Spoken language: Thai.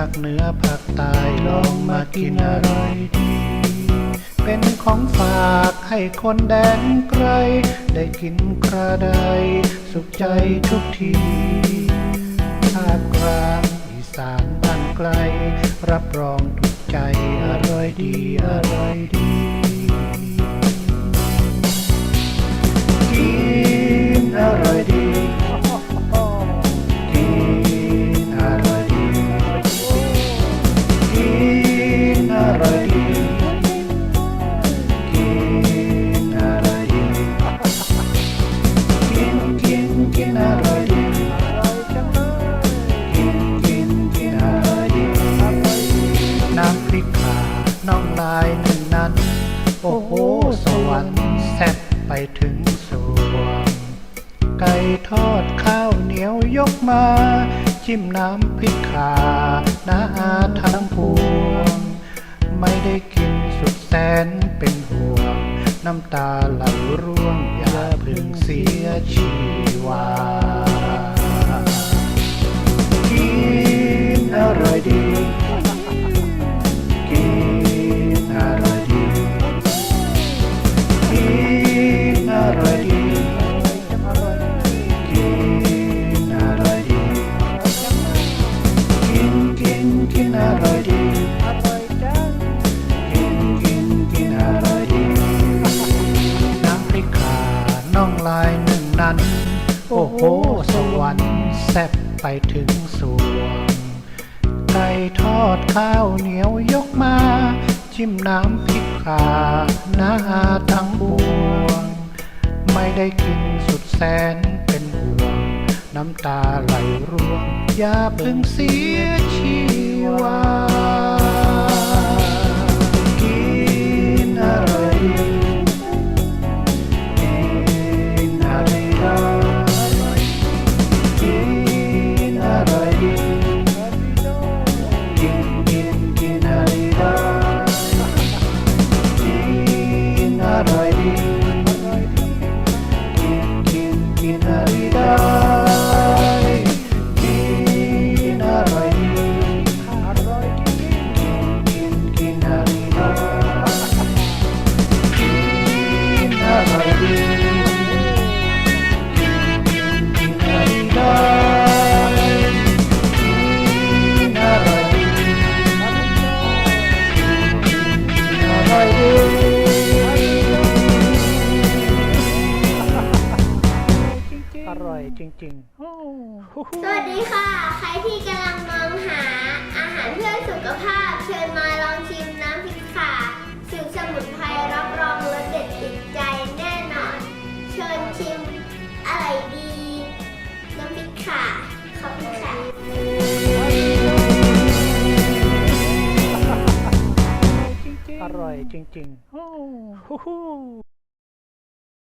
าคเหนือภาคใต้ลองมากินอร่อยดี เป็นของฝากให้คนแดนไกล ได้กินกระไดสุขใจทุกทีภาคกลางอีสานบ้านไกล รับรองถูกใจอร่อยดีอร่อยดี อ้โห สวรรค์แซ่บไปถึงสวงไก่ทอดข้าวเหนียวยกมา จิ้มน้ำพริกขาหน้าอาทั้งพวง ไม่ได้กินสุดแสนเป็นห่วง น้ำตาไหลร่วงอย่าเพึ่งเสียชีวา ลายหนึ่งนั้น โอ้โห สวรรค์แซ่บไปถึงสวง ไก่ทอดข้าวเหนียวยกมา จิ้มน้ำพริกขาหน้าทั้งบวง ไม่ได้กินสุดแสนเป็นห่วง น้ำตาไหลร่วง อย่าเพิ่งเสียชี กิ จริงๆโอ้โหสวัสดีค่ะ ใครที่กำลังมองหาอาหารเพื่อสุขภาพ เชิญมาลองชิมน้ำพริกข่าสูตรสมุนไพรรับรองรสเด็ดติดใจแน่นอน เชิญชิมอร่อยดี น้ำพริกข่าขอบคุณค่ะอร่อยจริงๆโอ้โห